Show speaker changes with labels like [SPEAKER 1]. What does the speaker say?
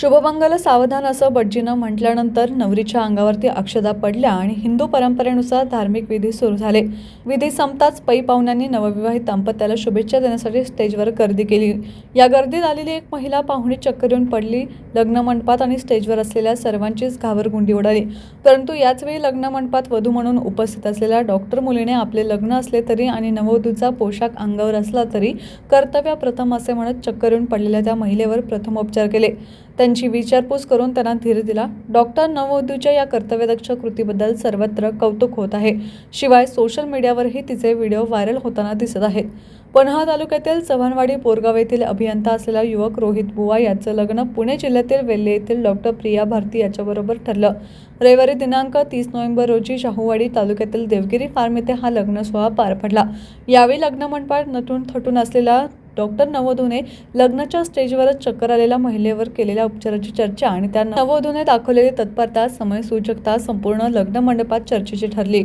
[SPEAKER 1] शुभमंगल सावधान असं बटजीनं म्हटल्यानंतर नवरीच्या अंगावरती अक्षदा पडल्या आणि हिंदू परंपरेनुसार धार्मिक विधी सुरू झाले. विधी संपताच पै पाहुण्यांनी नवविवाहित दाम्पत्याला शुभेच्छा देण्यासाठी स्टेजवर गर्दी केली. या गर्दीत आलेली एक महिला पाहुणी चक्कर येऊन पडली. लग्न मंडपात आणि स्टेजवर असलेल्या सर्वांचीच घाबरगुंडी उडाली. परंतु याचवेळी लग्न मंडपात वधू म्हणून उपस्थित असलेल्या डॉक्टर मुलीने आपले लग्न असले तरी आणि नववधूचा पोशाख अंगावर असला तरी कर्तव्य प्रथम असे म्हणत चक्कर येऊन पडलेल्या त्या महिलेवर प्रथमोपचार केले. त्यांची विचारपूस करून त्यांना धीर दिला. डॉक्टर नववधूच्या या कर्तव्यदक्ष कृतीबद्दल सर्वत्र कौतुक होत आहे. शिवाय सोशल मीडियावरही तिचे व्हिडिओ व्हायरल होताना दिसत आहेत. पन्हाळ तालुक्यातील चव्हाणवाडी पोरगाव येथील अभियंता असलेला युवक रोहित बुवा याचं लग्न पुणे जिल्ह्यातील वेल्हे येथील डॉक्टर प्रिया भारती याच्याबरोबर ठरलं. रविवारी दिनांक तीस नोव्हेंबर रोजी शाहूवाडी तालुक्यातील देवगिरी फार्म येथे हा लग्न सोहळा पार पडला. यावेळी लग्न मंडपात नटून थटून असलेला डॉक्टर नवोधूने लग्नाच्या स्टेजवरच चक्कर आलेल्या महिलेवर केलेल्या उपचाराची चर्चा आणि त्या नवोधूने दाखवलेली तत्परता समयसूचकता संपूर्ण लग्न मंडपात चर्चेची ठरली.